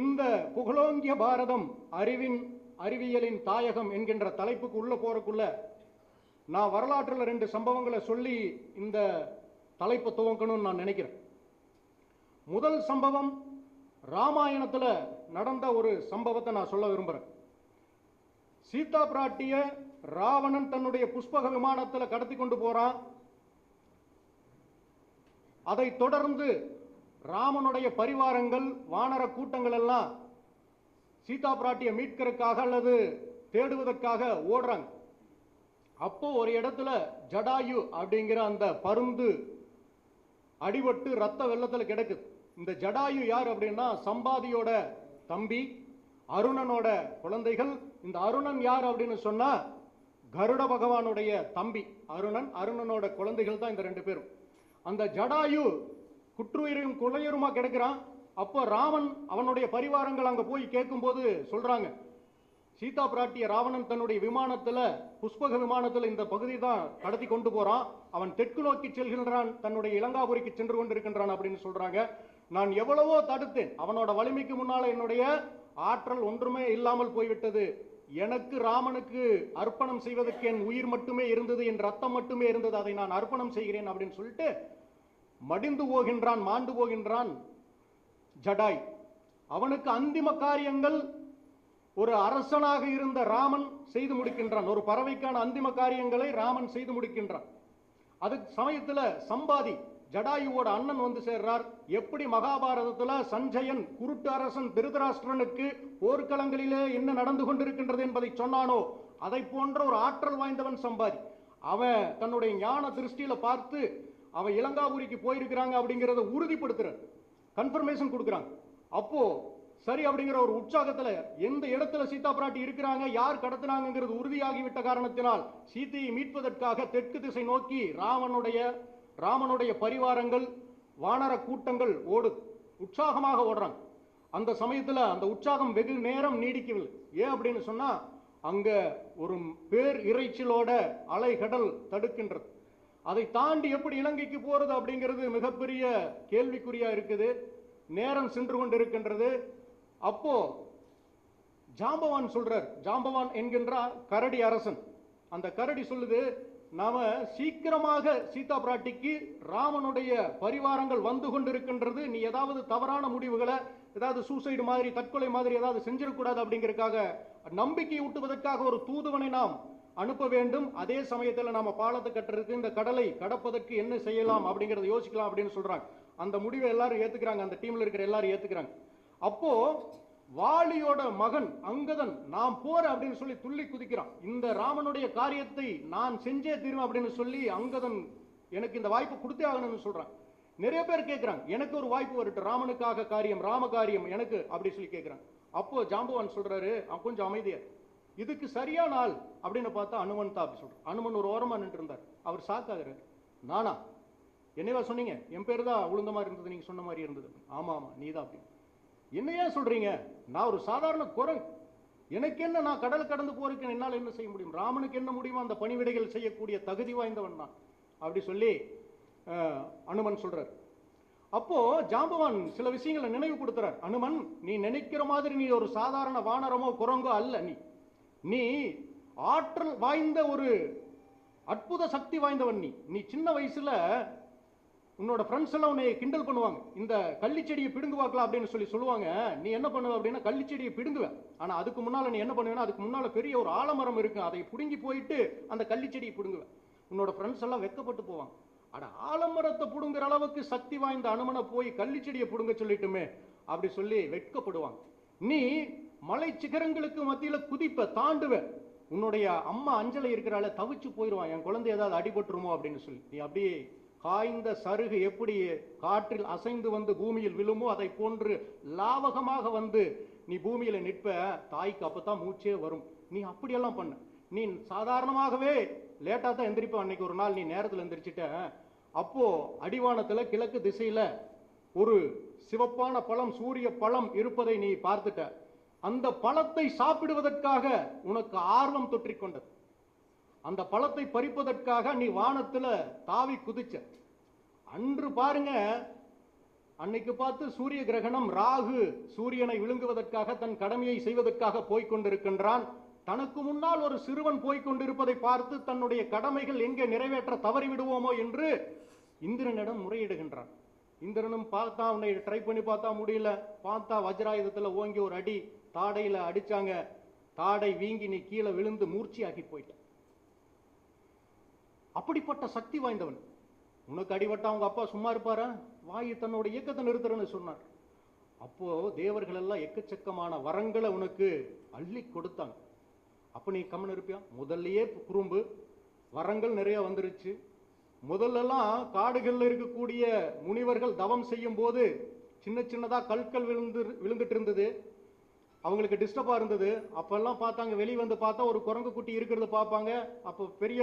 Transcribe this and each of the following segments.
இந்த புகழோங்கிய பாரதம் அறிவின் அறிவியலின் தாயகம் என்கின்ற தலைப்புக்கு உள்ள போறக்குள்ள நான் வரலாற்றில் ரெண்டு சம்பவங்களை சொல்லி இந்த தலைப்பை துவங்கணும்னு நான் நினைக்கிறேன். முதல் சம்பவம் ராமாயணத்தில் நடந்த ஒரு சம்பவத்தை நான் சொல்ல விரும்புகிறேன் சீதா பிராட்டிய ராவணன் தன்னுடைய புஷ்பக விமானத்தில் கடத்தி கொண்டு போறான். அதை தொடர்ந்து ராமனுடைய பரிவாரங்கள் வானர கூட்டங்கள் எல்லாம் சீதா பிராட்டியை மீட்கிறதுக்காக அல்லது தேடுவதற்காக ஓடுறாங்க. அப்போ ஒரு இடத்துல ஜடாயு அப்படிங்கிற அந்த பருந்து அடிபட்டு ரத்த வெள்ளத்தில் கிடக்குது. இந்த ஜடாயு யார் அப்படின்னா சம்பாதியோட தம்பி அருணனோட குழந்தைகள். இந்த அருணன் யார் அப்படின்னு சொன்னா கருட பகவானுடைய தம்பி அருணன் அருணனோட குழந்தைகள் தான் இந்த ரெண்டு பேரும். அந்த ஜடாயு குற்றுயிரும் குலையருமா கிடக்கிறான்? அப்போ ராவன் அவனுடைய பரிவாரங்கள் அங்கே போய் கேட்கும்போது சொல்றாங்க சீதா பிராட்டிய ராவணன் தன்னுடைய விமானத்தில் புஷ்பக விமானத்தில் இந்த பகுதி தான் கடத்தி கொண்டு போறான். அவன் தெற்கு நோக்கி செல்கின்றான் தன்னுடைய இலங்காபுரிக்கு சென்று கொண்டிருக்கின்றான் அப்படின்னு சொல்றாங்க. நான் எவ்வளவோ தடுத்தேன். அவனோட வலிமைக்கு முன்னால் என்னுடைய ஆற்றல் ஒன்றுமே இல்லாமல் போய்விட்டது. எனக்கு ராமனுக்கு அர்ப்பணம் செய்வதற்கு என் உயிர் மட்டுமே இருந்தது என் ரத்தம் மட்டுமே இருந்தது. அதை நான் அர்ப்பணம் செய்கிறேன் அப்படின்னு சொல்லிட்டு மடிந்து போகின்றான் மாண்டு போகின்றான் ஜடாய். அவனுக்கு அந்திம காரியங்கள் ஒரு அரசனாக இருந்த ராமன் செய்து முடிக்கின்றான். ஒரு பறவைக்கான அந்திம காரியங்களை ராமன் செய்து முடிக்கின்றான். அது சமயத்தில் சம்பாதி ஜடாயுவோட அண்ணன் வந்து சேர்றார். எப்படி மகாபாரதத்தில் சஞ்சயன் குருட்டு அரசன் திருதராஷ்டிரனுக்கு போர்க்களங்களிலே என்ன நடந்து கொண்டிருக்கின்றது என்பதை சொன்னானோ அதை போன்ற ஒரு ஆற்றல் வாய்ந்தவன் சம்பாதி. அவன் தன்னுடைய ஞான திருஷ்டியில பார்த்து அவன் இளங்காபுரிக்கு போயிருக்கிறாங்க அப்படிங்கிறத உறுதிப்படுத்துறான். கன்ஃபர்மேஷன் கொடுக்குறாங்க. அப்போ சரி அப்படிங்கிற ஒரு உற்சாகத்தில் எந்த இடத்துல சீதா பிராட்டி இருக்கிறாங்க யார் கடத்தினாங்கிறது உறுதியாகிவிட்ட காரணத்தினால் சீதையை மீட்பதற்காக தெற்கு திசை நோக்கி ராமனுடைய ராமனுடைய பரிவாரங்கள் வானர கூட்டங்கள் ஓடுது. உற்சாகமாக ஓடுறாங்க. அந்த சமயத்தில் அந்த உற்சாகம் வெகு நேரம் நீடிக்கவில்லை. ஏன் அப்படின்னு சொன்னால் அங்கே ஒரு பேர் இறைச்சலோட அலைகடல் தடுக்கின்றது. அதை தாண்டி எப்படி இலங்கைக்கு போறது அப்படிங்கிறது மிகப்பெரிய கேள்விக்குறியா இருக்குது. நேரம் சென்று கொண்டிருக்கின்றது. அப்போ ஜாம்பவான் சொல்றார். ஜாம்பவான் என்கின்ற கரடி அரசன். அந்த கரடி சொல்லுது நாம சீக்கிரமாக சீதா பிராட்டிக்கு ராமனுடைய பரிவாரங்கள் வந்து கொண்டிருக்கின்றது. நீ ஏதாவது தவறான முடிவுகளை ஏதாவது சூசைடு மாதிரி தற்கொலை மாதிரி ஏதாவது செஞ்சிடக்கூடாது அப்படிங்கிறதுக்காக நம்பிக்கை ஊட்டுவதற்காக ஒரு தூதுவனை நாம் அனுப்ப வேண்டும். அதே சமயத்தில் நாம பாலத்தை கட்டுறதுக்கு இந்த கடலை கடப்பதற்கு என்ன செய்யலாம் அப்படிங்கறத யோசிக்கலாம் அப்படின்னு சொல்றாங்க. அந்த முடிவை எல்லாரும் ஏத்துக்கிறாங்க. அந்த டீம்ல இருக்கிற எல்லாரும் ஏத்துக்கிறாங்க. அப்போ வாலியோட மகன் அங்கதன் நான் போற அப்படின்னு சொல்லி துள்ளி குதிக்கிறான். இந்த ராமனுடைய காரியத்தை நான் செஞ்சே தீரும் அப்படின்னு சொல்லி அங்கதன் எனக்கு இந்த வாய்ப்பு கொடுத்தே ஆகணும்னு சொல்றான். நிறைய பேர் கேட்கிறாங்க எனக்கு ஒரு வாய்ப்பு வரட்டும். ராமனுக்காக காரியம் ராம காரியம் எனக்கு அப்படி சொல்லி கேட்கிறாங்க அப்போ ஜாம்பவான் சொல்றாரு கொஞ்சம் அமைதியா இதுக்கு சரியான ஆள் அப்படின்னு பார்த்தா அனுமன் தான் அப்படி சொல்றான் அனுமன் ஒரு ஓரமாக நின்று இருந்தார். அவர் சாக்காகிறார் நானா? என்னையா சொன்னீங்க? என் பேர் தான் உளுந்த மாதிரி இருந்தது நீங்கள் சொன்ன மாதிரி இருந்தது. ஆமாம் ஆமாம் நீ தான் அப்படி. என்ன ஏன் நான் ஒரு சாதாரண குரங்கு எனக்கு என்ன நான் கடல் கடந்து போறதுக்கு என்னால் என்ன செய்ய முடியும்? ராமனுக்கு என்ன முடியுமோ அந்த பணிவிடைகள் செய்யக்கூடிய தகுதி வாய்ந்தவன் தான் அப்படி சொல்லி அனுமன் சொல்கிறார் அப்போ ஜாம்பவான் சில விஷயங்களை நினைவு கொடுத்துறார் அனுமன் நீ நினைக்கிற மாதிரி நீ ஒரு சாதாரண வானரமோ குரங்கோ அல்ல நீ. நீ ஆற்றல் வாய்ந்த ஒரு அற்புத சக்தி வாய்ந்தவன் நீ. நீ சின்ன வயசுல உன்னோட ஃப்ரெண்ட்ஸ் எல்லாம் உன்னை கிண்டல் பண்ணுவாங்க. இந்த கள்ளிச்செடியை பிடுங்கு பார்க்கலாம் அப்படின்னு சொல்லி சொல்லுவாங்க. நீ என்ன பண்ணுவ அப்படின்னா கள்ளிச்செடியை பிடுங்குவ. ஆனா அதுக்கு முன்னால நீ என்ன பண்ணுவேன்னா அதுக்கு முன்னால பெரிய ஒரு ஆலமரம் இருக்கு. அதை பிடுங்கி போயிட்டு அந்த கள்ளிச்செடியை பிடுங்குவ. உன்னோட ஃப்ரெண்ட்ஸ் எல்லாம் வெக்கப்பட்டு போவாங்க. அட ஆலமரத்தை பிடுங்குற அளவுக்கு சக்தி வாய்ந்த அனுமனை போய் கள்ளிச்செடியை பிடுங்க சொல்லிட்டுமே அப்படி சொல்லி வெட்கப்படுவாங்க. நீ மலை சிகரங்களுக்கு மத்தியில குதிப்ப தாண்டுவேன். உன்னுடைய அம்மா அஞ்சலை இருக்கிறால தவிச்சு போயிடுவான் என் குழந்தை ஏதாவது அடிபட்டுருமோ அப்படின்னு சொல்லி. நீ அப்படியே காய்ந்த சருகு எப்படி காற்றில் அசைந்து வந்து பூமியில் விழுமோ அதை போன்று லாவகமாக வந்து நீ பூமியில நிற்ப தாய்க்கு அப்பதான் மூச்சே வரும். நீ அப்படியெல்லாம் பண்ண. நீ சாதாரணமாகவே லேட்டாக தான் எந்திரிப்ப. அன்னைக்கு ஒரு நாள் நீ நேரத்தில் எந்திரிச்சிட்ட. அப்போ அடிவானத்தில் கிழக்கு திசையில ஒரு சிவப்பான பழம் சூரிய பழம் இருப்பதை நீ பார்த்துட்ட. அந்த பழத்தை சாப்பிடுவதற்காக உனக்கு ஆர்வம் தொற்றிக்கொண்டது. அந்த பழத்தை பறிப்பதற்காக நீ வானத்தில் தாவி குதிச்ச. அன்று பாருங்க அன்னைக்கு பார்த்து சூரிய கிரகணம் ராகு சூரியனை விழுங்குவதற்காக தன் கடமையை செய்வதற்காக போய்கொண்டிருக்கின்றான் தனக்கு முன்னால் ஒரு சிறுவன் போய்கொண்டிருப்பதை பார்த்து தன்னுடைய கடமைகள் எங்கே நிறைவேற்ற தவறிவிடுவோமோ என்று இந்திரனிடம் முறையிடுகின்றான். இந்திரனும் பார்த்தா அவனை ட்ரை பண்ணி பார்த்தா முடியல. பார்த்தா வஜ்ராயுதத்தில் ஓங்கி ஒரு அடி தாடையில் அடிச்சாங்க. தாடை வீங்கி நீ கீழே விழுந்து மூர்ச்சியாகி போயிட்ட. அப்படிப்பட்ட சக்தி வாய்ந்தவன். உனக்கு அடிபட்டா அவங்க அப்பா சும்மா இருப்பாரா? வாயு தன்னோட இயக்கத்தை நிறுத்துறேன்னு சொன்னார். அப்போ தேவர்கள் எல்லாம் எக்கச்சக்கமான வரங்களை உனக்கு அள்ளி கொடுத்தாங்க. அப்போ நீ கம்மன் இருப்பியா? முதல்லயே குறும்பு வரங்கள் நிறைய வந்துருச்சு. முதல்லலாம் காடுகளில் இருக்கக்கூடிய முனிவர்கள் தவம் செய்யும் போது சின்ன சின்னதாக கற்கள் விழுந்து விழுந்துட்டு இருந்தது. அவங்களுக்கு டிஸ்டர்பாக இருந்தது. அப்பெல்லாம் பார்த்தாங்க வெளியே வந்து பார்த்தா ஒரு குரங்கு குட்டி இருக்கிறத பார்ப்பாங்க. அப்போ பெரிய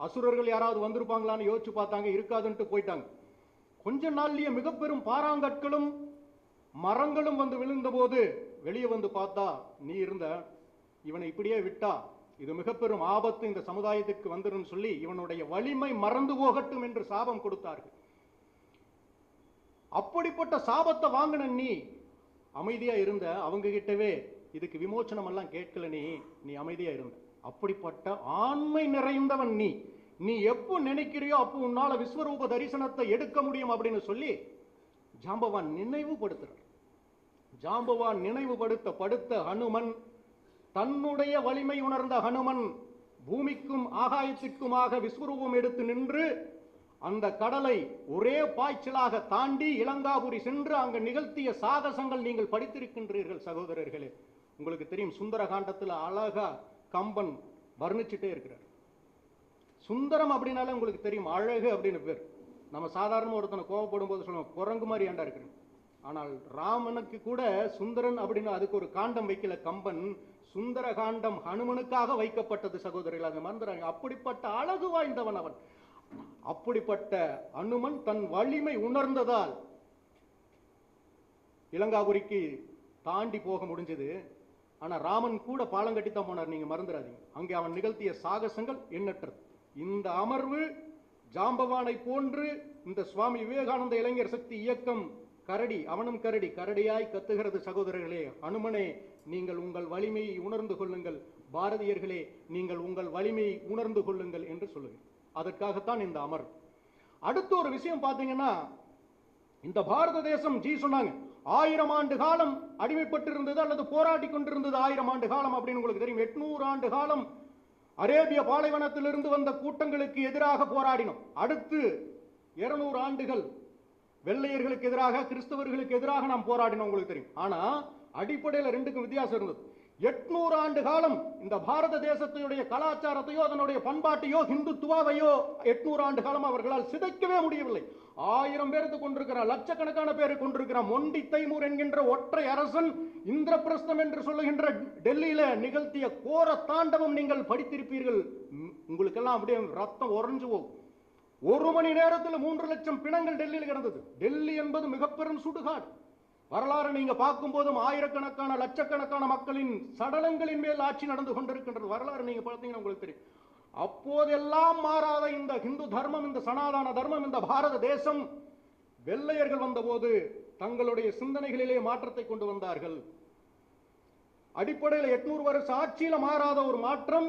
அசுரர்கள் யாராவது வந்திருப்பாங்களான்னு யோசிச்சு பார்த்தாங்க. இருக்காதுன்ட்டு போயிட்டாங்க. கொஞ்ச நாள்லயே மிக பெரும் பாறாங்கற்களும் மரங்களும் வந்து விழுந்தபோது வெளியே வந்து பார்த்தா நீ இருந்த இவனை இப்படியே விட்டா இது மிக பெரும் ஆபத்து இந்த சமுதாயத்துக்கு வந்துடும் சொல்லி இவனுடைய வலிமை மறந்து போகட்டும் என்று சாபம் கொடுத்தார்கள். அப்படிப்பட்ட சாபத்தை வாங்கின நீ அமைதியா இருந்த அவங்க கிட்டவே இதுக்கு விமோச்சனம் எல்லாம் கேட்கல நீ. நீ அமைதியா இருந்த. அப்படிப்பட்ட ஆண்மை நிறைந்தவன் நீ. நீ எப்போ நினைக்கிறியோ அப்போ உன்னால விஸ்வரூப தரிசனத்தை எடுக்க முடியும் அப்படின்னு சொல்லி ஜாம்பவான் நினைவுபடுத்துறார். ஜாம்பவான் நினைவுபடுத்த படுத்த ஹனுமன் தன்னுடைய வலிமை உணர்ந்த ஹனுமன் பூமிக்கும் ஆகாயத்திற்குமாக விஸ்வரூபம் எடுத்து நின்று அந்த கடலை ஒரே பாய்ச்சலாக தாண்டி இளங்காபுரி சென்று அங்கு நிகழ்த்திய சாகசங்கள் நீங்கள் படித்திருக்கின்றீர்கள் சகோதரர்களே. உங்களுக்கு தெரியும் சுந்தரகாண்டத்தில் அழகா கம்பன் வர்ணிச்சுட்டே இருக்கிறார். சுந்தரம் அப்படின்னாலே உங்களுக்கு தெரியும் அழகு அப்படின்னு பேர். நம்ம சாதாரண ஒருத்தனை கோவப்படும் போது சொல்லுவோம் குரங்கு மாதிரி ஏண்டா இருக்கிறேன் ஆனால் ராமனுக்கு கூட சுந்தரன் அப்படின்னு அதுக்கு ஒரு காண்டம் வைக்கல கம்பன். சுந்தர காண்டம் ஹனுமனுக்காக வைக்கப்பட்டது சகோதரிகள் அதை மறந்துறாங்க அப்படிப்பட்ட அழகு வாய்ந்தவன் அவன். அப்படிப்பட்ட அனுமன் தன் வலிமை உணர்ந்ததால் இளங்காபுரிக்கு தாண்டி போக முடிஞ்சது. ஆனா ராமன் கூட பாலம் கட்டித்தான் போனார் நீங்க மறந்துடாதீங்க. அங்கே அவன் நிகழ்த்திய சாகசங்கள் எண்ணற்றது. இந்த அமர்வு ஜாம்பவானை போன்று இந்த சுவாமி விவேகானந்த இளைஞர் சக்தி இயக்கம் கரடி அவனும் கரடி கரடியாய் கத்துகிறது சகோதரர்களே அனுமனே நீங்கள் உங்கள் வலிமையை உணர்ந்து கொள்ளுங்கள். பாரதியர்களே நீங்கள் உங்கள் வலிமையை உணர்ந்து கொள்ளுங்கள் என்று சொல்லுங்கள் அதற்காகத்தான் இந்த அமர்வு அடுத்து ஒரு விஷயம் பார்த்தீங்கன்னா இந்த பாரத தேசம் ஜி சொன்னாங்க ஆயிரம் ஆண்டு காலம் அடிமைப்பட்டு இருந்தது அல்லது போராடி கொண்டிருந்தது ஆயிரம் ஆண்டு காலம் அப்படின்னு உங்களுக்கு தெரியும். எட்நூறு ஆண்டு காலம் அரேபிய பாலைவனத்திலிருந்து வந்த கூட்டங்களுக்கு எதிராக போராடினோம். அடுத்து இருநூறு ஆண்டுகள் வெள்ளையர்களுக்கு எதிராக கிறிஸ்தவர்களுக்கு எதிராக நாம் போராடினோம் உங்களுக்கு தெரியும். ஆனா அடிப்படையில் ரெண்டுக்கும் வித்தியாசம் இருந்தது. எட்நூறு ஆண்டு காலம் இந்த பாரத தேசத்தினுடைய கலாச்சாரத்தையோ அதனுடைய பண்பாட்டையோ ஹிந்துத்துவாவையோ எட்நூறு ஆண்டு காலம் அவர்களால் சிதைக்கவே முடியவில்லை. ஆயிரம் பேருக்கு கொண்டிருக்கிற லட்சக்கணக்கான பேரை கொண்டிருக்கிற மொண்டி தைமூர் என்கின்ற ஒற்றை அரசன் இந்திரபிரஸ்தம் என்று சொல்லுகின்ற டெல்லியில நிகழ்த்திய கோர தாண்டவம் நீங்கள் படித்திருப்பீர்கள். உங்களுக்கெல்லாம் அப்படியே ரத்தம் உறைஞ்சு போகும். ஒரு மணி நேரத்தில் மூன்று லட்சம் பிணங்கள் டெல்லியில் கிடந்தது. டெல்லி என்பது மிகப்பெரும் சுடுகாடு. வரலாறு நீங்க பார்க்கும் போதும் ஆயிரக்கணக்கான லட்சக்கணக்கான மக்களின் சடலங்களின் மேல் ஆட்சி நடந்து கொண்டிருக்கின்றது. வரலாறு நீங்க பார்த்தீங்கன்னா உங்களுக்கு தெரியும். அப்போதெல்லாம் மாறாத இந்த இந்து தர்மம் இந்த சனாதன தர்மம் இந்த பாரத தேசம் வெள்ளையர்கள் வந்தபோது தங்களுடைய சிந்தனைகளிலே மாற்றத்தை கொண்டு வந்தார்கள். அடிப்படையில் எட்நூறு வருஷ ஆட்சியில மாறாத ஒரு மாற்றம்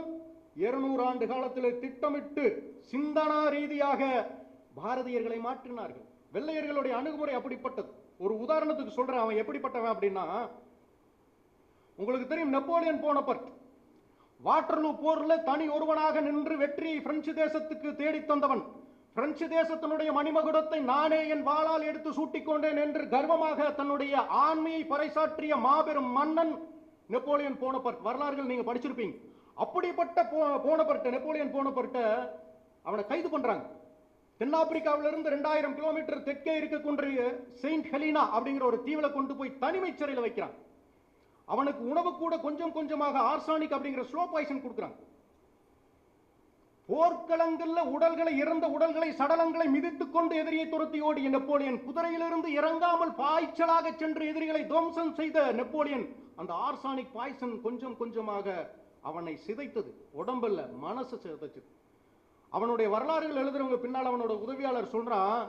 இருநூறு ஆண்டு காலத்தில் திட்டமிட்டு சிந்தனா ரீதியாக பாரதியர்களை மாற்றினார்கள். வெள்ளையர்களுடைய அணுகுமுறை அப்படிப்பட்டது. ஒரு உதாரணத்துக்கு சொல்றேன் அவன் எப்படிப்பட்டவன் அப்படின்னா உங்களுக்கு தெரியும் நெப்போலியன் போனபர்ட். வாட்டர்லூ போர்ல தனி ஒருவனாக நின்று வெற்றியை பிரெஞ்சு தேசத்துக்கு தேடித் தந்தவன். பிரெஞ்சு தேசத்தினுடைய மணிமகுடத்தை நானே என் வாளால் எடுத்து சூட்டிக் கொண்டேன் என்று கர்வமாக தன்னுடைய ஆண்மையை பறைசாற்றிய மாபெரும் மன்னன் நெப்போலியன் போனபர்ட். வரலாறுகள் நீங்க படிச்சிருப்பீங்க. அப்படிப்பட்ட போ- போனபர்ட்ட நெப்போலியன் போனபர்ட்ட அவனை கைது பண்றாங்க. தென்னாப்பிரிக்காவிலிருந்து ரெண்டாயிரம் கிலோமீட்டர் தெற்கே இருக்கக்கூடிய செயின்ட் ஹெலினா அப்படிங்கிற ஒரு தீவுல கொண்டு போய் தனிமை சிறையில் வைக்கிறான். அவனுக்கு உணவு கூட கொஞ்சம் கொஞ்சமாக ஆர்சானிக் அப்படிங்கிற ஸ்லோ பாய்சன் கொடுக்குறாங்க போர்க்களங்கள்ல உடல்களை இறந்த உடல்களை சடலங்களை மிதித்துக் கொண்டு எதிரியை துரத்தி ஓடிய நெப்போலியன் குதிரையிலிருந்து இறங்காமல் பாய்ச்சலாக சென்று எதிரிகளை துவம்சம் செய்த நெப்போலியன் அந்த ஆர்சானிக் பாய்சன் கொஞ்சம் கொஞ்சமாக அவனை சிதைத்தது. உடம்பல்ல மனசு சிதைச்சது அவனுடைய வரலாறுகள் எழுதுறவங்க பின்னால் அவனோட உதவியாளர் சொல்றான்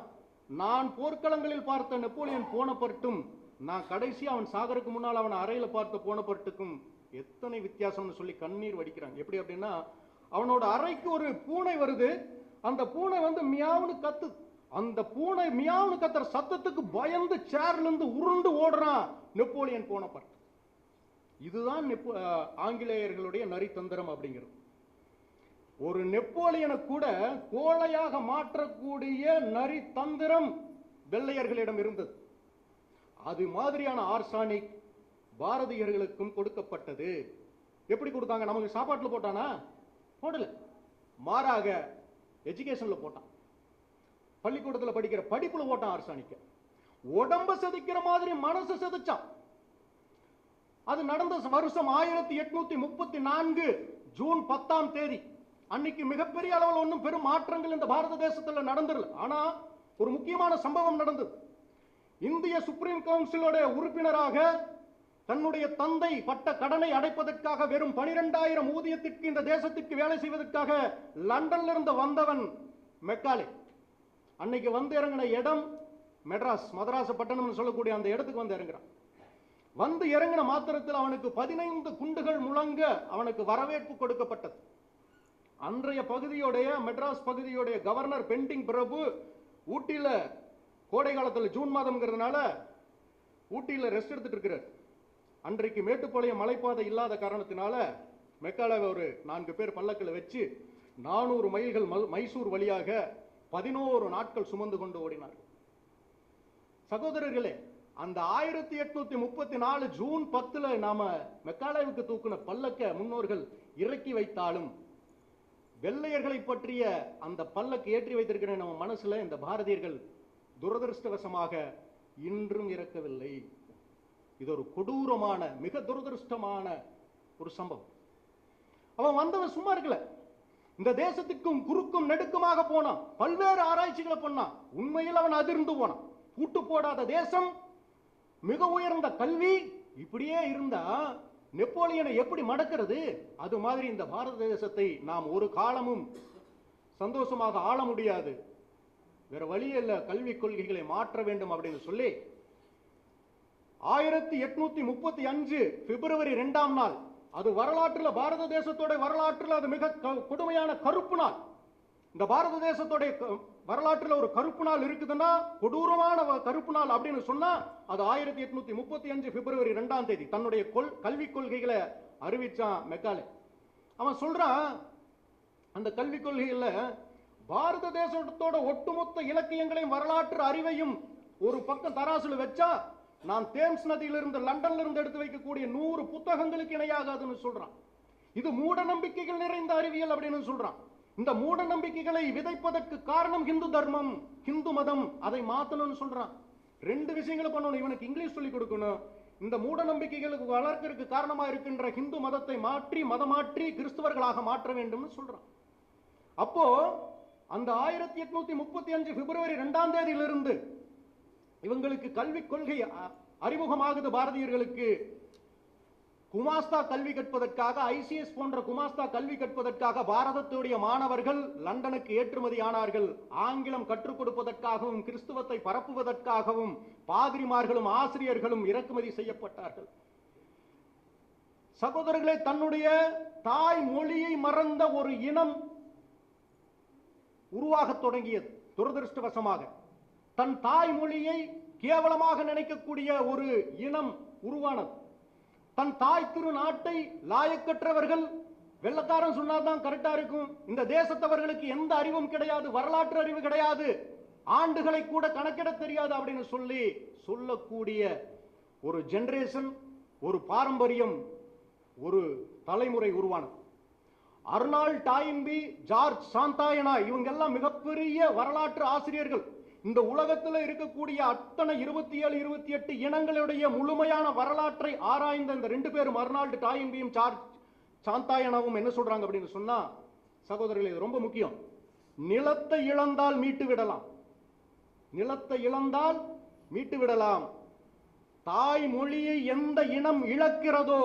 நான் போர்க்களங்களில் பார்த்த நெப்போலியன் போனப்பட்டும் நான் கடைசி அவன் சாகருக்கு முன்னால் அவன் அறையில் பார்த்த போனப்பட்டுக்கும் எத்தனை வித்தியாசம்னு சொல்லி கண்ணீர் வடிக்கிறாங்க. எப்படி அப்படின்னா அவனோட அறைக்கு ஒரு பூனை வருது. அந்த பூனை வந்து மியாவுன்னு கத்து. அந்த பூனை மியாவுன்னு கத்துற சத்தத்துக்கு பயந்து சேர்லேருந்து உருண்டு ஓடுறான் நெப்போலியன் போனப்பட்டு இதுதான் நெப்போ- ஆங்கிலேயர்களுடைய நரித்தந்திரம் அப்படிங்கிறது. ஒரு நெப்போலியனை கூட கோழையாக மாற்றக்கூடிய நரித்தந்திரம் வெள்ளையர்களிடம் இருந்தது. அது மாதிரியான ஆர்சானிக் பாரதியர்களுக்கும் கொடுக்கப்பட்டது. எப்படி கொடுத்தாங்க? நமக்கு சாப்பாட்டில் போட்டானா? போடல. மாறாக எஜுகேஷன்ல போட்டான். பள்ளிக்கூடத்துல படிக்கிற படிப்புல போட்டான் ஆர்சானிக்க. உடம்ப செதுக்கிற மாதிரி மனசு செதுச்சான். அது நடந்த வருஷம் ஆயிரத்தி எட்நூத்தி முப்பத்தி நான்கு ஜூன் பத்தாம் தேதி. அன்னைக்கு மிகப்பெரிய அளவில் ஒன்றும் பெரும் மாற்றங்கள் இந்த பாரத தேசத்தில் நடந்துடல. ஆனால் ஒரு முக்கியமான சம்பவம் நடந்தது. இந்திய சுப்ரீம் கவுன்சிலோடைய உறுப்பினராக தன்னுடைய தந்தை பட்ட கடனை அடைப்பதற்காக வெறும் பனிரெண்டாயிரம் ஊதியத்திற்கு இந்த தேசத்திற்கு வேலை செய்வதற்காக லண்டன்ல இருந்து வந்தவன் மெக்காலே. அன்னைக்கு வந்து இறங்கின இடம் மெட்ராஸ் மதராச பட்டணம்னு சொல்லக்கூடிய அந்த இடத்துக்கு வந்து இறங்குறான். வந்து இறங்கின மாத்திரத்தில் அவனுக்கு பதினைந்து குண்டுகள் முழங்க அவனுக்கு வரவேற்பு கொடுக்கப்பட்டது. அன்றைய பகுதியுடைய மெட்ராஸ் பகுதியுடைய கவர்னர் பெண்டிங் பிரபு ஊட்டியில் கோடை காலத்தில் ஜூன் மாதம்ங்கிறதுனால ஊட்டியில் ரெஸ்ட் எடுத்துட்டு இருக்கிறார். அன்றைக்கு மேட்டுப்பாளையம் மலைப்பாதை இல்லாத காரணத்தினால மெக்காலாவை ஒரு நான்கு பேர் பல்லக்கில் வச்சு நானூறு மைல்கள் மைசூர் வழியாக பதினோரு நாட்கள் சுமந்து கொண்டு ஓடினார். சகோதரர்களே அந்த ஆயிரத்தி எட்நூத்தி முப்பத்தி நாலு ஜூன் பத்துல நாம மெக்காலாவுக்கு தூக்குன பல்லக்க முன்னோர்கள் இறக்கி வைத்தாலும் வெள்ளையர்களை பற்றிய அந்த பல்லக்கு ஏற்றி வைத்திருக்கிற நம்ம மனசுல இந்த பாரதியர்கள் துரதிருஷ்டவசமாக இன்றும் இறக்கவில்லை. இது ஒரு கொடூரமான மிக துரதிருஷ்டமான ஒரு சம்பவம். அவன் வந்தவன் சும்மா இருக்கல. இந்த தேசத்துக்கும் குறுக்கும் நெடுக்குமாக போனான். பல்வேறு ஆராய்ச்சிகளை பண்ணான். உண்மையில் அவன் அதிர்ந்து போனான். பூட்டு போடாத தேசம் மிக உயர்ந்த கல்வி இப்படியே இருந்தா நெப்போலியனை எப்படி மடக்கிறது? அது மாதிரி இந்த பாரத தேசத்தை நாம் ஒரு காலமும் சந்தோஷமாக ஆள முடியாது. வேற வழி இல்ல கல்விக் கொள்கைகளை மாற்ற வேண்டும் அப்படின்னு சொல்லி ஆயிரத்தி எட்நூத்தி முப்பத்தி அஞ்சு பிப்ரவரி ரெண்டாம் நாள் அது வரலாற்றுல பாரத தேசத்தோட வரலாற்றுல அது மிக க- கொடுமையான கருப்பு நாள். இந்த பாரத தேசத்துடைய க- ஒரு கருப்பு நாள் இருக்குதுன்னா கொடூரமான வ- கருப்பு நாள் அப்படின்னு சொன்னா அது ஆயிரத்தி எட்நூத்தி முப்பத்தி அஞ்சு பிப்ரவரி ரெண்டாம் தேதி. தன்னுடைய கொள் கல்விக் கொள்கைகளை அறிவிச்சான் மெக்காலே. அவன் சொல்றான் அந்த கல்விக் கொள்கையில பாரத தேசத்தோட ஒட்டுமொத்த இலக்கியங்களையும் வரலாற்று அறிவையும் ஒரு பக்கம் தராசுல வச்சா நான் தேம்ஸ் நதியிலிருந்து லண்டன்ல இருந்து எடுத்து வைக்கக்கூடிய நூறு புத்தகங்களுக்கு இணையாகாதுன்னு சொல்றான். இது மூட நம்பிக்கைகள் நிறைந்த அறிவியல் அப்படின்னு சொல்றான். இந்த மூட நம்பிக்கைகளை விதைப்பதற்கு காரணம் ஹிந்து தர்மம் ஹிந்து மதம் அதை மாத்தணும்னு சொல்றான். ரெண்டு விஷயங்களை பண்ணணும் இவனுக்கு இங்கிலீஷ் சொல்லி கொடுக்கணும். இந்த மூட நம்பிக்கைகளுக்கு வளர்க்கறதுக்கு காரணமா இருக்கின்ற ஹிந்து மதத்தை மாற்றி மதமாற்றி கிறிஸ்தவர்களாக மாற்ற வேண்டும்னு சொல்றான். அப்போ அந்த ஆயிரத்தி எட்நூத்தி முப்பத்தி அஞ்சு பிப்ரவரி இரண்டாம் தேதியிலிருந்து இவங்களுக்கு கல்விக் கொள்கை அ- அறிமுகமாகுது பாரதியர்களுக்கு. குமாஸ்தா கல்வி கற்பதற்காக ஐசிஎஸ் போன்ற குமாஸ்தா கல்வி கற்பதற்காக பாரதத்துடைய மாணவர்கள் லண்டனுக்கு ஏற்றுமதி ஆனார்கள். ஆங்கிலம் கற்றுக் கொடுப்பதற்காகவும் கிறிஸ்துவத்தை பரப்புவதற்காகவும் பாதிரிமார்களும் ஆசிரியர்களும் இறக்குமதி செய்யப்பட்டார்கள். சகோதரர்களே தன்னுடைய தாய் மொழியை மறந்த ஒரு இனம் உருவாகத் தொடங்கியது துரதிருஷ்டவசமாக. தன் தாய் மொழியை கேவலமாக நினைக்கக்கூடிய ஒரு இனம் உருவானது. தன் தாய் திரு நாட்டை லாயக்கற்றவர்கள் வெள்ளக்காரன் சொன்னாதான் கரெக்டா இருக்கும். இந்த தேசத்தவர்களுக்கு எந்த அறிவும் கிடையாது வரலாற்று அறிவு கிடையாது. ஆண்டுகளை கூட கணக்கிட தெரியாது அப்படின்னு சொல்லி சொல்லக்கூடிய ஒரு ஜெனரேஷன் ஒரு பாரம்பரியம் ஒரு தலைமுறை உருவானது. அர்னால்ட் டாயின்பி ஜார்ஜ் சாந்தாயனா இவங்க எல்லாம் மிகப்பெரிய வரலாற்று ஆசிரியர்கள். இந்த உலகத்தில் இருக்கக்கூடிய அத்தனை இருபத்தி ஏழு இருபத்தி எட்டு இனங்களுடைய முழுமையான வரலாற்றை ஆராய்ந்த இந்த ரெண்டு பேரும் அர்னால்டு டாயின்பியும் ஜார்ஜ் சாந்தாயனாவும் என்ன சொல்றாங்க அப்படின்னு சொன்னா சகோதரர்களே இது ரொம்ப முக்கியம். நிலத்தை இழந்தால் மீட்டு விடலாம். நிலத்தை இழந்தால் மீட்டு விடலாம். தாய் மொழியை எந்த இனம் இழக்கிறதோ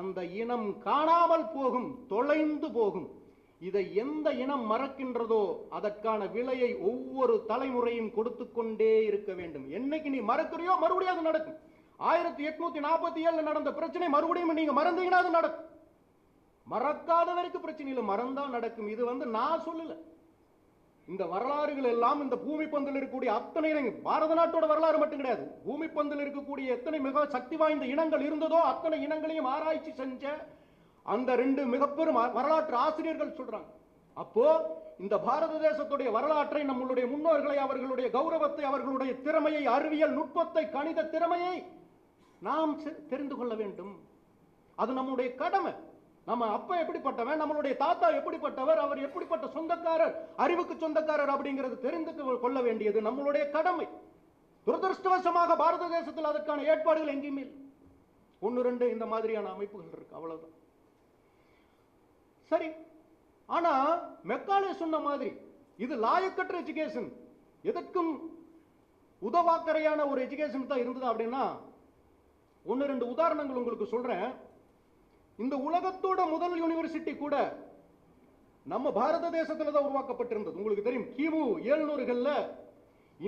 அந்த இனம் காணாமல் போகும் தொலைந்து போகும். இதை எந்த இனம் மறக்கின்றதோ அதற்கான விலையை ஒவ்வொரு தலைமுறையும் கொடுத்து கொண்டே இருக்க வேண்டும். என்னைக்கு நீ மறக்கிறியோ மறுபடியும் அது நடக்கும். ஆயிரத்தி எட்நூத்தி நாற்பத்தி ஏழுல நடந்த பிரச்சனை மறுபடியும் நீங்க மறந்தீங்கன்னா அது நடக்கும். மறக்காத வரைக்கும் பிரச்சனை இல்லை மறந்தா நடக்கும். இது வந்து நான் சொல்லல. இந்த வரலாறுகள் எல்லாம் இந்த பூமி பந்தில் இருக்கக்கூடிய அத்தனை இனங்கள் பாரத நாட்டோட வரலாறு மட்டும் கிடையாது. பூமி பந்தில் இருக்கக்கூடிய எத்தனை மிக சக்தி வாய்ந்த இனங்கள் இருந்ததோ அத்தனை இனங்களையும் ஆராய்ச்சி செஞ்ச அந்த ரெண்டு மிகப்பெரும் வரலாற்று ஆசிரியர்கள் சொல்றாங்க. அப்போ இந்த பாரத தேசத்துடைய வரலாற்றை நம்மளுடைய முன்னோர்களை அவர்களுடைய கௌரவத்தை அவர்களுடைய திறமையை அறிவியல் நுட்பத்தை கணித திறமையை நாம் செ- தெரிந்து கொள்ள வேண்டும். அது நம்முடைய கடமை. நம்ம அப்பா எப்படிப்பட்டவன் நம்மளுடைய தாத்தா எப்படிப்பட்டவர் அவர் எப்படிப்பட்ட சொந்தக்காரர் அறிவுக்கு சொந்தக்காரர் அப்படிங்கிறது தெரிந்து கொள்ள வேண்டியது நம்மளுடைய கடமை. துரதிருஷ்டவசமாக பாரத தேசத்தில் அதற்கான ஏற்பாடுகள் எங்கேயுமே ஒன்று ரெண்டு இந்த மாதிரியான அமைப்புகள் இருக்கு அவ்வளவுதான். சரி. ஆனால் மெக்காலே சொன்ன மாதிரி இது லாயக்கற்ற எஜுகேஷன் எதற்கும் உதவாக்கரையான ஒரு எஜுகேஷன் தான் இருந்தது அப்படின்னா ஒன்று ரெண்டு உதாரணங்கள் உங்களுக்கு சொல்கிறேன் இந்த உலகத்தோட முதல் யூனிவர்சிட்டி கூட நம்ம பாரத தேசத்தில் தான் உருவாக்கப்பட்டிருந்தது. உங்களுக்கு தெரியும் கிமு ஏழுநூறுகளில்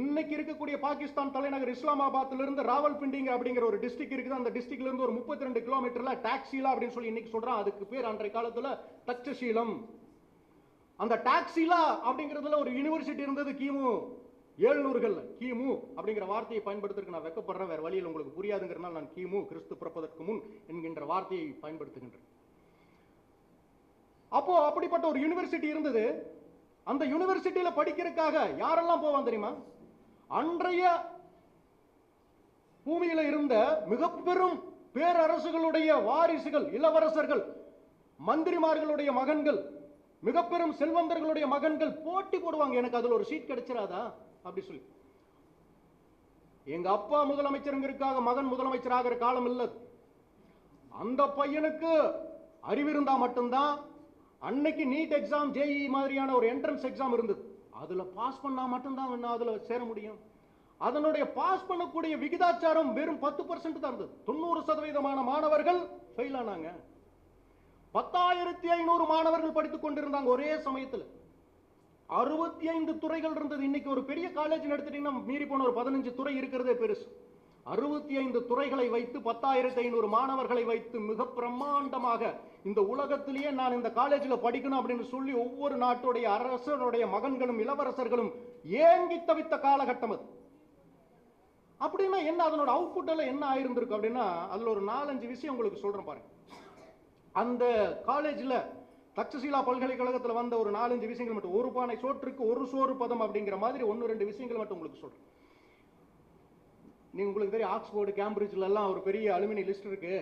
இன்னைக்கு இருக்கக்கூடிய பாகிஸ்தான் தலைநகர் இஸ்லாமாபாத்ல இருந்து ராவல்பிண்டிங்க அப்படிங்கிற ஒரு டிஸ்ட்ரிக்ட் இருக்குது. அந்த டிஸ்ட்ரிக்ட்ல இருந்து ஒரு 32 ரெண்டு கிலோமீட்டர்ல டாக்ஸிலா அப்படின்னு சொல்லி இன்னைக்கு சொல்றான். அதுக்கு பேர் அன்றைய காலத்துல தட்சசீலம் அந்த டாக்ஸிலா அப்படிங்கிறதுல ஒரு யூனிவர்சிட்டி இருந்தது கிமு. ஏழுநூறுகள்ல கிமு அப்படிங்கிற வார்த்தையை பயன்படுத்துறதுக்கு நான் வெக்கப்படுறேன். வேற வழியில் உங்களுக்கு புரியாதுங்கிறனால நான் கிமு கிறிஸ்து பிறப்பதற்கு முன் என்கின்ற வார்த்தையை பயன்படுத்துகின்றேன். அப்போ அப்படிப்பட்ட ஒரு யூனிவர்சிட்டி இருந்தது. அந்த யூனிவர்சிட்டியில படிக்கிறதுக்காக யாரெல்லாம் போவான் தெரியுமா? அன்றைய பூமியில இருந்த மிக பெரும் பேரரசுகளுடைய வாரிசுகள் இளவரசர்கள் மந்திரிமார்களுடைய மகன்கள் மிக பெரும் செல்வந்தர்களுடைய மகன்கள் போட்டி போடுவாங்க. எனக்கு அதில் ஒரு சீட் கிடைச்சிடாதா அப்படி சொல்லி. எங்க அப்பா முதலமைச்சருங்கிறதுக்காக மகன் முதலமைச்சர் ஆகிற காலம் இல்லை. அந்த பையனுக்கு அறிவு இருந்தா மட்டும்தான் அன்னைக்கு நீட் எக்ஸாம் ஜேஇ மாதிரியான ஒரு என்ட்ரன்ஸ் எக்ஸாம் இருந்தது. அதுல பாஸ் பண்ணா மட்டும்தான் இன்னும் அதுல சேர முடியும். அதனுடைய பாஸ் பண்ணக்கூடிய விகிதாச்சாரம் வெறும் பத்து பர்சன்ட் தான் இருந்தது. தொண்ணூறு சதவீதமான மாணவர்கள் ஃபெயில் ஆனாங்க. பத்தாயிரத்தி ஐநூறு மாணவர்கள் படித்துக் கொண்டிருந்தாங்க ஒரே சமயத்தில். அறுபத்தி ஐந்து துறைகள் இருந்தது. இன்னைக்கு ஒரு பெரிய காலேஜ் நடத்திட்டீங்கன்னா மீறி போன ஒரு பதினஞ்சு துறை இருக்கிறதே பெருசு. அறுபத்தி ஐந்து துறைகளை வைத்து பத்தாயிரத்தி ஐநூறு மாணவர்களை வைத்து மிக பிரம்மாண்டமாக இந்த உலகத்திலேயே நான் இந்த காலேஜில் படிக்கணும் அப்படின்னு சொல்லி ஒவ்வொரு நாட்டுடைய அரசனுடைய மகன்களும் இளவரசர்களும் ஏங்கி தவித்த காலகட்டம் அது. அப்படின்னா என்ன? அதனோட அவுட்புட் எல்லாம் என்ன ஆயிருந்திருக்கு அப்படின்னா அதுல ஒரு நாலஞ்சு விஷயம் உங்களுக்கு சொல்றேன் பாருங்க. அந்த காலேஜில் தக்ஷசீலா பல்கலைக்கழகத்தில் வந்த ஒரு நாலஞ்சு விஷயங்கள் மட்டும் ஒரு பானை சோற்றுக்கு ஒரு சோறு பதம் அப்படிங்கிற மாதிரி ஒன்று ரெண்டு விஷயங்கள் மட்டும் உங்களுக்கு சொல்கிறேன் நீங்கள் உங்களுக்கு தெரியும் ஆக்ஸ்போர்டு கேம்பிரிட்ஜ்ல எல்லாம் ஒரு பெரிய அலுமினி லிஸ்ட் இருக்குது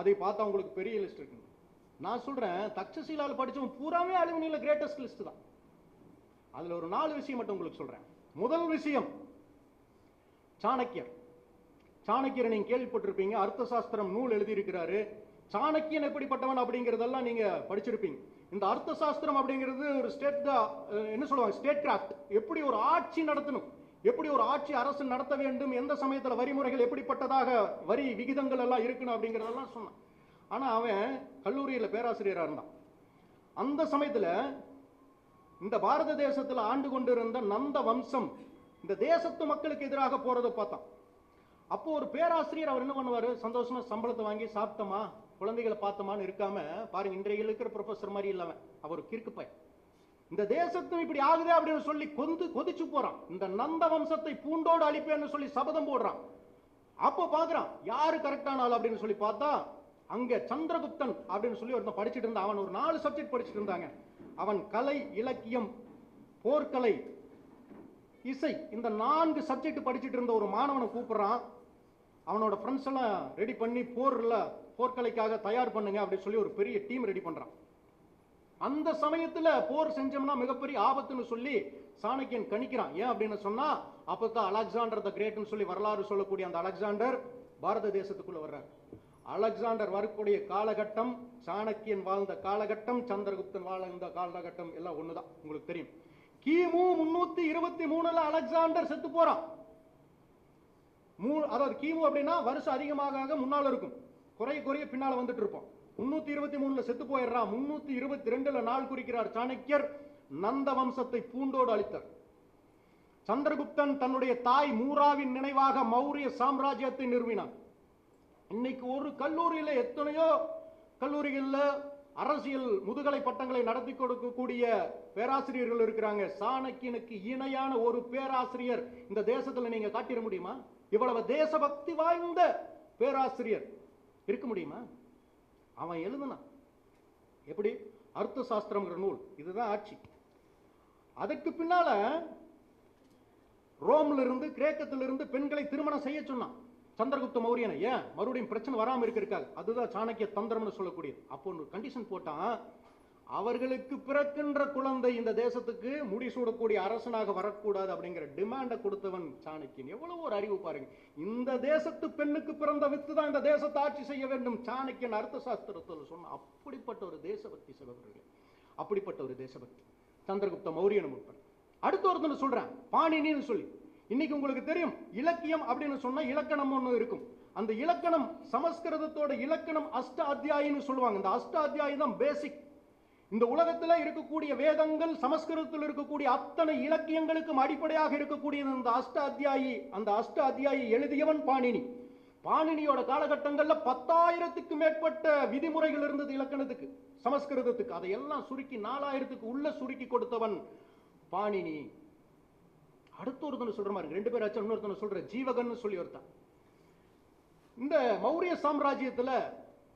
அதை பார்த்தா உங்களுக்கு பெரிய லிஸ்ட் இருக்கு. நான் சொல்கிறேன் தக்ஷசீலாவில் படித்தவங்க பூராமே அலுமினியில் கிரேட்டஸ்ட் லிஸ்ட் தான். அதில் ஒரு நாலு விஷயம் மட்டும் உங்களுக்கு சொல்கிறேன் முதல் விஷயம் சாணக்கியர். சாணக்கியரை நீங்கள் கேள்விப்பட்டிருப்பீங்க அர்த்த சாஸ்திரம் நூல் எழுதியிருக்கிறாரு. சாணக்கியன் எப்படிப்பட்டவன் அப்படிங்கிறதெல்லாம் நீங்கள் படிச்சிருப்பீங்க. இந்த அர்த்த சாஸ்திரம் அப்படிங்கிறது ஒரு ஸ்டேட் என்ன சொல்லுவாங்க ஸ்டேட் கிராஃப்ட் எப்படி ஒரு ஆட்சி நடத்தணும்? எப்படி ஒரு ஆட்சி அரசு நடத்த வேண்டும் எந்த சமயத்தில் வரிமுறைகள் எப்படிப்பட்டதாக வரி விகிதங்கள் எல்லாம் இருக்கணும் அப்படிங்கிறதெல்லாம் சொன்னான். ஆனால் அவன் கல்லூரியில் பேராசிரியராக இருந்தான். அந்த சமயத்தில் இந்த பாரத தேசத்தில் ஆண்டு கொண்டிருந்த நந்த வம்சம் இந்த தேசத்து மக்களுக்கு எதிராக போறதை பார்த்தான். அப்போ ஒரு பேராசிரியர் அவர் என்ன பண்ணுவார்? சந்தோஷமா சம்பளத்தை வாங்கி சாப்பிட்டோமா? குழந்தைகளை பார்த்தோமான்னு இருக்காம பாருங்க இன்றைய இருக்கிற ப்ரொஃபசர் மாதிரி இல்லாம அவர் கிறுக்கு பையன். இந்த தேசத்தும் இப்படி ஆகுதே அப்படின்னு சொல்லி கொந்து கொதிச்சு போறான். இந்த நந்த வம்சத்தை பூண்டோடு அழிப்பேன்னு சொல்லி சபதம் போடுறான். அப்போ பாக்குறான் யாரு கரெக்டான ஆள் அப்படின்னு சொல்லி பார்த்தா அங்க சந்திரகுப்தன் அப்படின்னு சொல்லி ஒருத்தன் படிச்சுட்டு இருந்தான். அவன் ஒரு நாலு சப்ஜெக்ட் படிச்சுட்டு இருந்தாங்க. அவன் கலை இலக்கியம் போர்க்கலை இசை இந்த நான்கு சப்ஜெக்ட் படிச்சுட்டு இருந்த ஒரு மாணவனை கூப்பிடுறான். அவனோட ஃப்ரெண்ட்ஸ் எல்லாம் ரெடி பண்ணி போர்ல போர்க்கலைக்காக தயார் பண்ணுங்க அப்படின்னு சொல்லி ஒரு பெரிய டீம் ரெடி பண்றான். அந்த சமயத்துல போர் செஞ்சோம்னா மிகப்பெரிய ஆபத்துன்னு சொல்லி சாணக்கியன் கணிக்கிறான். ஏன் அப்படின்னு சொன்னா அப்பதான் அலெக்சாண்டர் த கிரேட்னு சொல்லி வரலாறு சொல்லக்கூடிய அந்த அலெக்சாண்டர் பாரத தேசத்துக்குள்ள வர்றார். அலெக்சாண்டர் வரக்கூடிய காலகட்டம் சாணக்கியன் வாழ்ந்த காலகட்டம் சந்திரகுப்தன் வாழ்ந்த காலகட்டம் எல்லாம் ஒண்ணுதான். உங்களுக்கு தெரியும். கிமு முன்னூத்தி இருபத்தி மூணுல அலெக்சாண்டர் செத்து போறான். மூ அதாவது கிமு அப்படின்னா வருஷம் அதிகமாக ஆக முன்னால இருக்கும். குறைய குறைய பின்னால வந்துட்டு இருப்போம் முன்னூத்தி இருபத்தி மூணுல செத்து போயிடுறான் முன்னூத்தி இருபத்தி ரெண்டுல நாள் குறிக்கிறார் சாணக்கியர். நந்த வம்சத்தை பூண்டோடு அளித்தார் சந்திரகுப்தன் தன்னுடைய தாய் மூராவின் நினைவாக மௌரிய சாம்ராஜ்யத்தை நிறுவினான். இன்னைக்கு ஒரு கல்லூரியில எத்தனையோ கல்லூரிகளில் அரசியல் முதுகலை பட்டங்களை நடத்தி கொடுக்கக்கூடிய பேராசிரியர்கள் இருக்கிறாங்க. சாணக்கியனுக்கு இணையான ஒரு பேராசிரியர் இந்த தேசத்துல நீங்க காட்டிட முடியுமா? இவ்வளவு தேசபக்தி வாய்ந்த பேராசிரியர். இருக்க முடியுமா? அவன் எழுதுனான். எப்படி? அர்த்த சாஸ்திரம்ங்கிற நூல். இதுதான் ஆட்சி. அதற்கு பின்னால ரோம்ல இருந்து கிரேக்கத்துல இருந்து பெண்களை திருமணம் செய்ய சொன்னான். சந்திரகுப்த மௌரியனை. ஏன்? மறுபடியும் பிரச்சனை வராமல் இருக்கிறதுக்காக அதுதான் சாணக்கிய தந்திரம்னு சொல்லக்கூடியது. அப்போ ஒரு கண்டிஷன் போட்டான். அவர்களுக்கு பிறக்கின்ற குழந்தை இந்த தேசத்துக்கு முடிசூடக்கூடிய அரசனாக வரக்கூடாது அப்படிங்கிற டிமாண்டை கொடுத்தவன் சாணக்கியன். எவ்வளவு ஒரு அறிவு பாருங்க. இந்த தேசத்து பெண்ணுக்கு பிறந்த வித்து தான் இந்த தேசத்தை ஆட்சி செய்ய வேண்டும். சாணக்கியன் அர்த்த சாஸ்திரத்தில் சொன்ன அப்படிப்பட்ட ஒரு தேசபக்தி சிவபுரர்கள் அப்படிப்பட்ட ஒரு தேசபக்தி. சந்திரகுப்த மௌரியனும் உட்பட அடுத்த ஒருத்தன் சொல்றேன். பாணினின்னு சொல்லி. இன்னைக்கு உங்களுக்கு தெரியும் இலக்கியம் அப்படின்னு சொன்னா இலக்கணம் ஒன்று இருக்கும். அந்த இலக்கணம் சமஸ்கிருதத்தோட இலக்கணம் அஷ்ட அத்தியாயின்னு சொல்லுவாங்க. இந்த அஷ்ட அத்தியாயி தான் பேசிக் இந்த உலகத்தில் இருக்கக்கூடிய வேதங்கள் சமஸ்கிருதத்தில் இருக்கக்கூடிய அத்தனை இலக்கியங்களுக்கும் அடிப்படையாக இருக்கக்கூடியது இந்த அஷ்ட அத்தியாயி அந்த அஷ்ட அத்தியாயி எழுதியவன் பாணினி. பாணினியோட காலகட்டங்களில் பத்தாயிரத்துக்கு மேற்பட்ட விதிமுறைகள் இருந்தது இலக்கணத்துக்கு சமஸ்கிருதத்துக்கு. அதையெல்லாம் சுருக்கி நாலாயிரத்துக்கு உள்ள சுருக்கி கொடுத்தவன் பாணினி. அடுத்த ஒருத்தனை சொல்ற மாதிரி ரெண்டு பேர் ஆச்சு இன்னொருத்தனை சொல்ற ஜீவகன் சொல்லி ஒருத்தன். இந்த மௌரிய சாம்ராஜ்யத்தில்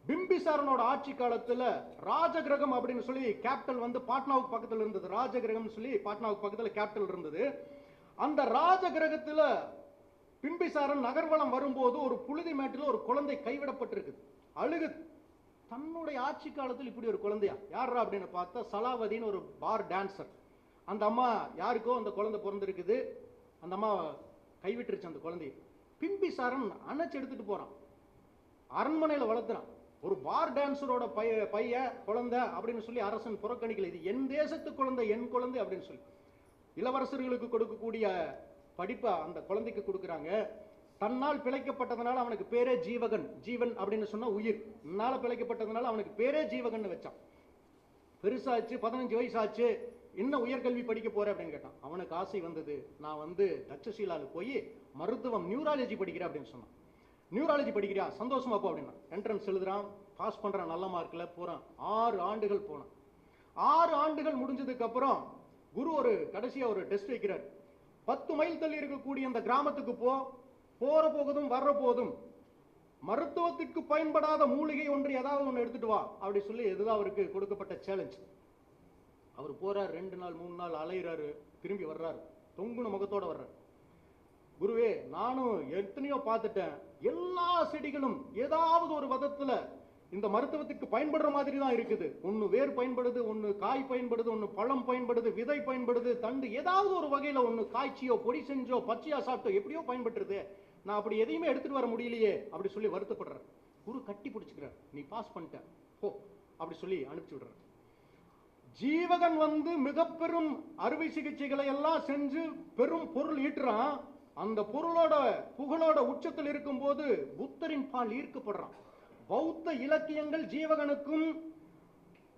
பிம்பிசாரனோட ஆட்சி காலத்துல ராஜகிரகம் அப்படின்னு சொல்லி கேபிட்டல் வந்து பாட்னாவுக்கு பக்கத்துல இருந்தது. ராஜகிரகம் சொல்லி பாட்னாவுக்கு பக்கத்துல கேபிட்டல் இருந்தது. அந்த ராஜகிரகத்துல பிம்பிசாரன் நகர்வலம் வரும்போது ஒரு புழுதி மேட்டில் ஒரு குழந்தை கைவிடப்பட்டிருக்கு. அழுகு. தன்னுடைய ஆட்சி காலத்தில் இப்படி ஒரு குழந்தையா? யாரா அப்படின்னு பார்த்தா சலாவதின்னு ஒரு பார் டான்சர். அந்த அம்மா யாருக்கோ அந்த குழந்தை பிறந்திருக்குது. அந்த அம்மா கைவிட்டுருச்சு அந்த குழந்தைய. பிம்பிசாரன் அணைச்சு எடுத்துட்டு போறான். அரண்மனையில் வளர்த்துறான். ஒரு பார் டான்சரோட பைய பைய குழந்தை அப்படின்னு சொல்லி அரசன் புறக்கணிக்கல. இது என் தேசத்து குழந்தை என் குழந்தை அப்படின்னு சொல்லி. இளவரசர்களுக்கு கொடுக்கக்கூடிய படிப்பை அந்த குழந்தைக்கு கொடுக்குறாங்க. தன்னால் பிழைக்கப்பட்டதுனால அவனுக்கு பேரே ஜீவகன் ஜீவன் அப்படின்னு சொன்னா உயிர். என்னால் பிழைக்கப்பட்டதுனால அவனுக்கு பேரே ஜீவகன் வச்சான். பெருசாச்சு பதினஞ்சு வயசு ஆச்சு என்ன உயர்கல்வி படிக்க போற அப்படின்னு கேட்டான். அவனுக்கு ஆசை வந்தது. நான் வந்து தட்சசீலால போய் மருத்துவம் நியூராலஜி படிக்கிறேன் அப்படின்னு சொன்னான். நியூராலஜி படிக்கிறியா? சந்தோஷமா போ அப்படின்னா. என்ட்ரன்ஸ் எழுதுறான் பாஸ் பண்றான் நல்ல மார்க்ல போறான். ஆறு ஆண்டுகள் போனான். ஆறு ஆண்டுகள் முடிஞ்சதுக்கு அப்புறம் குரு ஒரு கடைசியா ஒரு டெஸ்ட் வைக்கிறார். பத்து மைல் தள்ளி இருக்கக்கூடிய அந்த கிராமத்துக்கு போ. போற போகுதும் வர்ற போதும் மருத்துவத்திற்கு பயன்படாத மூலிகை ஒன்று ஏதாவது ஒன்று எடுத்துட்டு வா அப்படி சொல்லி இதுதான் அவருக்கு கொடுக்கப்பட்ட சேலஞ்ச் அவர் போறார் ரெண்டு நாள் மூணு நாள் அலையிறாரு திரும்பி வர்றாரு. தொங்குன முகத்தோட வர்றாரு. குருவே நானும் எத்தனையோ பார்த்துட்டேன். எல்லா செடிகளும் ஏதாவது ஒரு விதத்துல இந்த மருத்துவத்துக்கு பயன்படுற மாதிரி தான் இருக்குது. ஒன்னு வேர் பயன்படுது ஒன்னு காய் பயன்படுது ஒன்னு பழம் பயன்படுது விதை பயன்படுது தண்டு ஏதாவது ஒரு வகையில ஒன்னு காய்ச்சியோ பொடி செஞ்சோ பச்சையா சாப்பிட்டோ எப்படியோ பயன்பட்டுருது நான் அப்படி எதையுமே எடுத்துட்டு வர முடியலையே அப்படி சொல்லி வருத்தப்படுறேன் குரு கட்டி பிடிச்சுக்கிறார். நீ பாஸ் பண்ணிட்ட. ஓ அப்படி சொல்லி அனுப்பிச்சு விடுறார். ஜீவகன் வந்து மிக பெரும் அறுவை சிகிச்சைகளை எல்லாம் செஞ்சு பெரும் பொருள் ஈட்டுறான். அந்த பொருளோட புகழோட உச்சத்தில் இருக்கும்போது புத்தரின் பால் ஈர்க்கப்படுறான். பௌத்த இலக்கியங்கள் ஜீவகனுக்கும்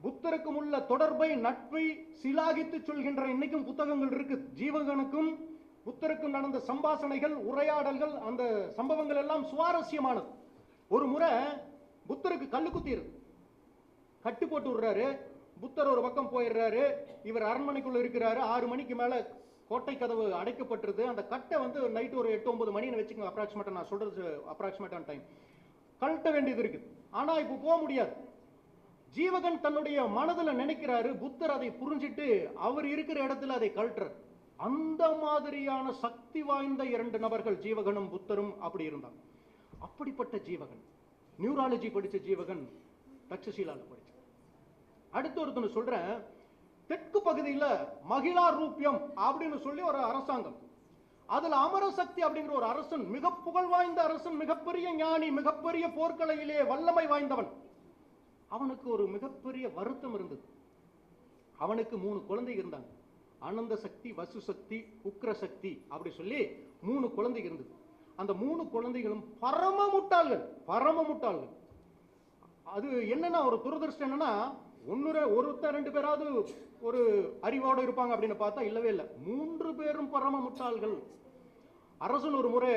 புத்தருக்கும் உள்ள தொடர்பை நட்பை சிலாகித்து சொல்கின்ற இன்னைக்கும் புத்தகங்கள் இருக்கு. ஜீவகனுக்கும் புத்தருக்கும் நடந்த சம்பாஷணைகள் உரையாடல்கள் அந்த சம்பவங்கள் எல்லாம் சுவாரஸ்யமானது. ஒரு முறை புத்தருக்கு கல்லு குத்திடுது கட்டு போட்டு விடுறாரு. புத்தர் ஒரு பக்கம் போயிடுறாரு. இவர் அரண்மனைக்குள்ள இருக்கிறாரு. ஆறு மணிக்கு மேல கோட்டை கதவு அடைக்கப்பட்டிருது. அந்த கட்டை வந்து நைட்டு ஒரு எட்டு ஒன்பது மணின்னு வச்சுக்கோங்க அப்ராக்சிமேட்டாக நான் சொல்றது அப்ராக்சிமேட்டான டைம் கழட்ட வேண்டியது இருக்குது. ஆனால் இப்போ போக முடியாது. ஜீவகன் தன்னுடைய மனதில் நினைக்கிறாரு புத்தர் அதை புரிஞ்சிட்டு அவர் இருக்கிற இடத்துல அதை கழட்டுறார். அந்த மாதிரியான சக்தி வாய்ந்த இரண்டு நபர்கள் ஜீவகனும் புத்தரும் அப்படி இருந்தாங்க. அப்படிப்பட்ட ஜீவகன் நியூராலஜி படித்த ஜீவகன் தட்சசீலாவில் படித்த அடுத்து ஒருத்தனை சொல்கிறேன் தெற்கு பகுதியில் மகிழா ரூபியம் அப்படின்னு சொல்லி ஒரு அரசாங்கம். அதில் அமரசக்தி அப்படிங்கிற ஒரு அரசன் மிக புகழ் வாய்ந்த அரசன் மிகப்பெரிய ஞானி மிகப்பெரிய போர்க்கலையிலே வல்லமை வாய்ந்தவன். அவனுக்கு ஒரு மிகப்பெரிய வருத்தம் இருந்தது. அவனுக்கு மூணு குழந்தை இருந்தாங்க. அனந்த சக்தி வசு சக்தி உக்ர சக்தி அப்படி சொல்லி மூணு குழந்தை இருந்தது. அந்த மூணு குழந்தைகளும் பரம முட்டாள்கள் பரம முட்டாள்கள் அது என்னன்னா ஒரு துரதிருஷ்டம் என்னன்னா ஒன்னு ஒருத்தர் ரெண்டு பேராவது ஒரு அறிவோடு இருப்பாங்க அப்படின்னு பார்த்தா இல்லவே இல்லை. மூன்று பேரும் பரம முட்டாள்கள். அரசன் ஒரு முறை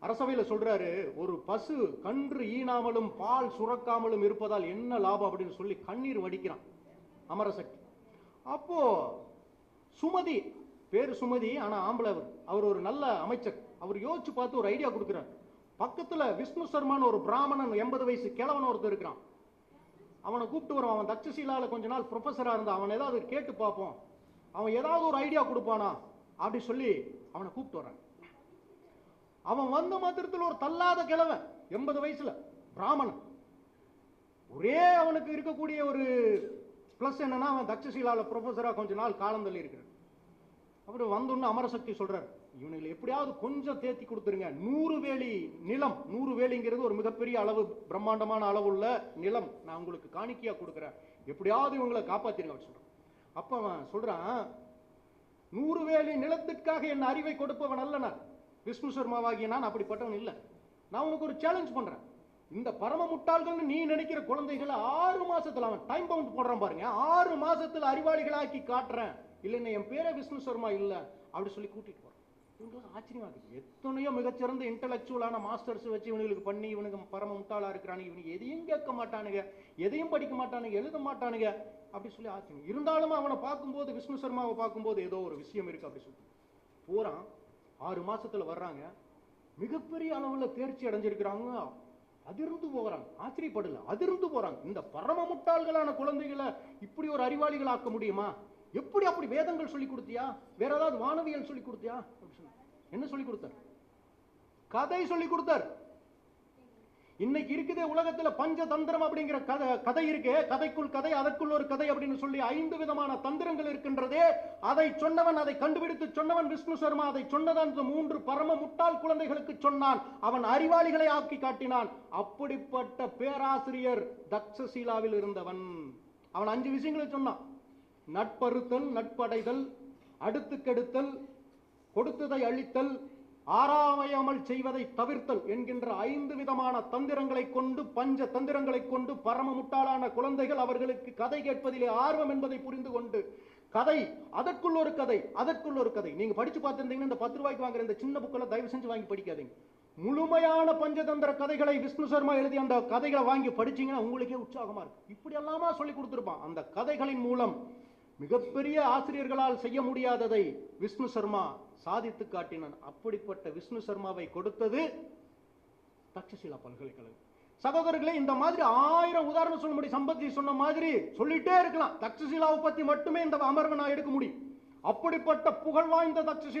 அரசவையில் சொல்றாரு ஒரு பசு கன்று ஈனாமலும் பால் சுரக்காமலும் இருப்பதால் என்ன லாபம்? அப்படின்னு சொல்லி கண்ணீர் வடிக்கிறான் அமரசக்தி. அப்போ சுமதி பேர் சுமதி ஆனா ஆம்பளை அவர். அவர் ஒரு நல்ல அமைச்சர். அவர் யோசிச்சு பார்த்து ஒரு ஐடியா கொடுக்குறார். பக்கத்துல விஷ்ணு சர்மான்னு ஒரு பிராமணன் எண்பது வயசு கிழவன் ஒருத்தர் இருக்கிறான். அவனை கூப்பிட்டு வருவான் அவன் தட்சசீலாவில் கொஞ்ச நாள் ப்ரொஃபஸராக இருந்தான் அவன் ஏதாவது கேட்டு பார்ப்போம். அவன் ஏதாவது ஒரு ஐடியா கொடுப்பானா? அப்படி சொல்லி அவனை கூப்பிட்டு வரான் அவன் வந்த மாத்திரத்தில் ஒரு தள்ளாத கிழவன் எண்பது வயசுல பிராமணன். ஒரே அவனுக்கு இருக்கக்கூடிய ஒரு ப்ளஸ் என்னன்னா அவன் தட்சசீலாவில் ப்ரொஃபஸராக கொஞ்ச நாள் காலம் தள்ளி இருக்கிறான். அப்புறம் வந்தோன்னு அமரசக்தி சொல்கிறார் இவனுங்களை எப்படியாவது கொஞ்சம் தேத்தி கொடுத்துருங்க. நூறு வேலி நிலம். நூறு வேலிங்கிறது ஒரு மிகப்பெரிய அளவு பிரம்மாண்டமான அளவுள்ள நிலம். நான் உங்களுக்கு காணிக்கையா கொடுக்குறேன். எப்படியாவது இவங்களை காப்பாத்திருங்க அப்படி சொல்கிறான் அப்ப அவன் சொல்றான் நூறு வேலி நிலத்திற்காக என் அறிவை கொடுப்பவன் அல்ல நான் விஷ்ணு சர்மாவாகிய நான் அப்படிப்பட்டவன் இல்லை. நான் உனக்கு ஒரு சேலஞ்ச் பண்றேன். இந்த பரம முட்டாள்கள்னு நீ நினைக்கிற குழந்தைகளை ஆறு மாசத்துல அவன் டைம் பவுண்ட் போடுறான் பாருங்க. ஆறு மாசத்துல அறிவாளிகளாக்கி காட்டுறேன். இல்லைன்னா என் பேரே விஷ்ணு சர்மா இல்லை. அப்படி சொல்லி கூட்டிட்டு போறான். இவங்களுக்கு ஆச்சரியமா இருக்கு. எத்தனையோ மிகச்சிறந்த இன்டலெக்சுவலான மாஸ்டர்ஸ் வச்சு இவனுங்களுக்கு பண்ணி இவனுக்கு பரம முட்டாளா இருக்கிறானுங்க. இவனுக்கு எதையும் கேட்க மாட்டானுங்க. எதையும் படிக்க மாட்டானுங்க எழுத மாட்டானுங்க. அப்படி சொல்லி ஆச்சரியம். இருந்தாலும் அவனை பார்க்கும்போது விஷ்ணு சர்மாவை பார்க்கும்போது ஏதோ ஒரு விஷயம் இருக்கு அப்படி சொல்லி. போறான் ஆறு மாசத்துல வர்றாங்க. மிகப்பெரிய அளவுல தேர்ச்சி அடைஞ்சிருக்கிறாங்க. அதிர்ந்து போகிறாங்க ஆச்சரியப்படல. அதிர்ந்து போறாங்க. இந்த பரம முட்டாள்களான குழந்தைகளை இப்படி ஒரு அறிவாளிகள் ஆக்க முடியுமா? எப்படி அப்படி வேதங்கள் சொல்லி கொடுத்தியா? வேற ஏதாவது வானவியல் சொல்லி கொடுத்தியா? என்ன சொல்லி கொடுத்தார்? கதை சொல்லி கொடுத்தார். இன்னைக்கு இருக்குதே உலகத்துல பஞ்சதந்திரம் அப்படிங்கிற கதை கதை இருக்கே. கதைக்குள் கதை அதற்குள் ஒரு கதை அப்படின்னு சொல்லி ஐந்து விதமான தந்திரங்கள் இருக்கின்றதே. அதை சொன்னவன் அதை கண்டுபிடித்து சொன்னவன் விஷ்ணு சர்மா. அதை சொன்னதான் இந்த மூன்று பரம முட்டாள் குழந்தைகளுக்கு சொன்னான். அவன் அறிவாளிகளை ஆக்கி காட்டினான். அப்படிப்பட்ட பேராசிரியர் தக்ஷசீலாவில் இருந்தவன். அவன் அஞ்சு விஷயங்களை சொன்னான். நட்பறுத்தல் நட்படைதல் அடுத்து கெடுத்தல் கொடுத்ததை அழித்தல் ஆராமையாமல் செய்வதை தவிர்த்தல் என்கின்ற ஐந்து விதமான தந்திரங்களை கொண்டு பஞ்ச தந்திரங்களை கொண்டு பரம முட்டாளான குழந்தைகள் அவர்களுக்கு கதை கேட்பதிலே ஆர்வம் என்பதை புரிந்து கொண்டு கதை அதற்குள்ள ஒரு கதை அதற்குள்ள ஒரு கதை. நீங்க படிச்சு பார்த்திருந்தீங்கன்னா இந்த பத்து ரூபாய்க்கு வாங்குற இந்த சின்ன புக்கில் தயவு செஞ்சு வாங்கி படிக்காதீங்க. முழுமையான பஞ்சதந்திர கதைகளை விஷ்ணு சர்மா எழுதி அந்த கதைகளை வாங்கி படிச்சீங்கன்னா உங்களுக்கே உற்சாகமா இருக்கு. இப்படி எல்லாமா சொல்லி கொடுத்துருப்பான். அந்த கதைகளின் மூலம் மிகப்பெரிய ஆசிரியர்களால் செய்ய முடியாததை விஷ்ணு சர்மா சாதித்து காட்டினான். அப்படிப்பட்ட விஷ்ணு சர்மாவை கொடுத்தது தக்ஷசீலா பல்கலைக்கழகம். சகோதரர்களே இந்த மாதிரி ஆயிரம் உதாரணம் சொல்ல முடியும் சம்பத்தி சொன்ன மாதிரி சொல்லிட்டே இருக்கலாம். தக்ஷசீலாவை பத்தி மட்டுமே இந்த அமர்வை நான் எடுக்க முடியும். அப்படிப்பட்ட புகழ் வாய்ந்த தக்ஷசீலா